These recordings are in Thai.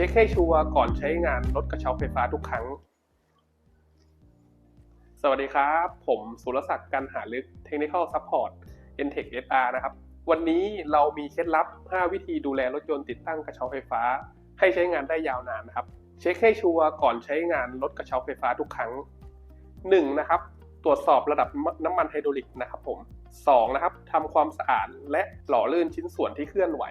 ช็คให้ชัวร์ก่อนใช้งานรถกระเช้าไฟฟ้าทุกครั้ง สวัสดีครับ ผมสุรศักดิ์กันหาลึก Technical Support n t e c h SR นะครับ วันนี้เรามีเคล็ดลับ 5 วิธีดูแลรถยนต์ติดตั้งกระเช้าไฟฟ้า ให้ใช้งานได้ยาวนานนะครับ เช็คให้ชัวร์ก่อนใช้งานรถกระเช้าไฟฟ้าทุกครั้ง 1. นะครับ ตรวจสอบระดับน้ำมันไฮดรอลิกนะครับผม 2. นะครับทำความสะอาดและหล่อลื่นชิ้นส่วนที่เคลื่อนไหว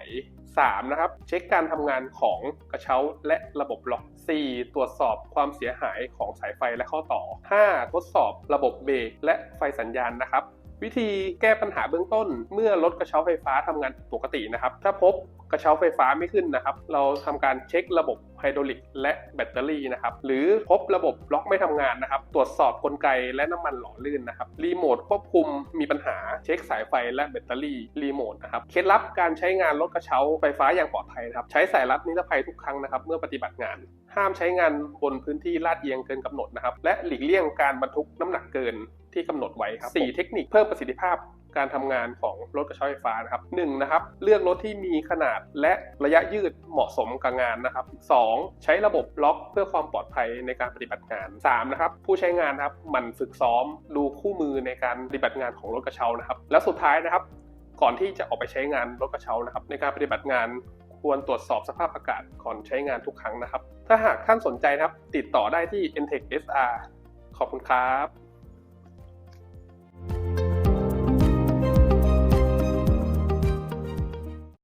3. นะครับ เช็คการทำงานของกระเช้าและระบบล็อก 4. ตรวจสอบความเสียหายของสายไฟและข้อต่อ 5. ทดสอบระบบเบรกและไฟสัญญาณนะครับ วิธีแก้ปัญหาเบื้องต้น เมื่อรถกระเช้าไฟฟ้าทำงานปกตินะครับ ถ้าพบกระเช้าไฟฟ้าไม่ขึ้นนะครับ เราทำการเช็คระบบไฮดรอลิกและแบตเตอรี่นะครับ หรือพบระบบล็อกไม่ทำงานนะครับ ตรวจสอบกลไกและน้ำมันหล่อลื่นนะครับ รีโมทควบคุมมีปัญหา เช็คสายไฟและแบตเตอรี่รีโมทนะครับ เคล็ดลับการใช้งานรถกระเช้าไฟฟ้าอย่างปลอดภัยนะครับ ใช้สายรัดนิรภัยทุกครั้งนะครับ เมื่อปฏิบัติงาน ห้ามใช้งานบนพื้นที่ลาดเอียงเกินกำหนดนะครับ และหลีกเลี่ยงการบรรทุกน้ำหนักเกินที่กำหนดไว้ครับสี่เทคนิคเพิ่มประสิทธิภาพการทำงานของรถกระเช้าไฟฟ้านะครับหนึ่งนะครับ เลือกรถที่มีขนาดและระยะยืดเหมาะสมกับงานนะครับสองใช้ระบบล็อกเพื่อความปลอดภัยในการปฏิบัติงานสามนะครับ ผู้ใช้งานนะครับหมันฝึกซ้อมดูคู่มือในการปฏิบัติงานของรถกระเช้านะครับ และสุดท้ายนะครับ ก่อนที่จะออกไปใช้งานรถกระเช้านะครับ ในการปฏิบัติงานควรตรวจสอบสภาพอากาศก่อนใช้งานทุกครั้งนะครับ ถ้าหากท่านสนใจนะครับ ติดต่อได้ที่ Entech SR ขอบคุณครับ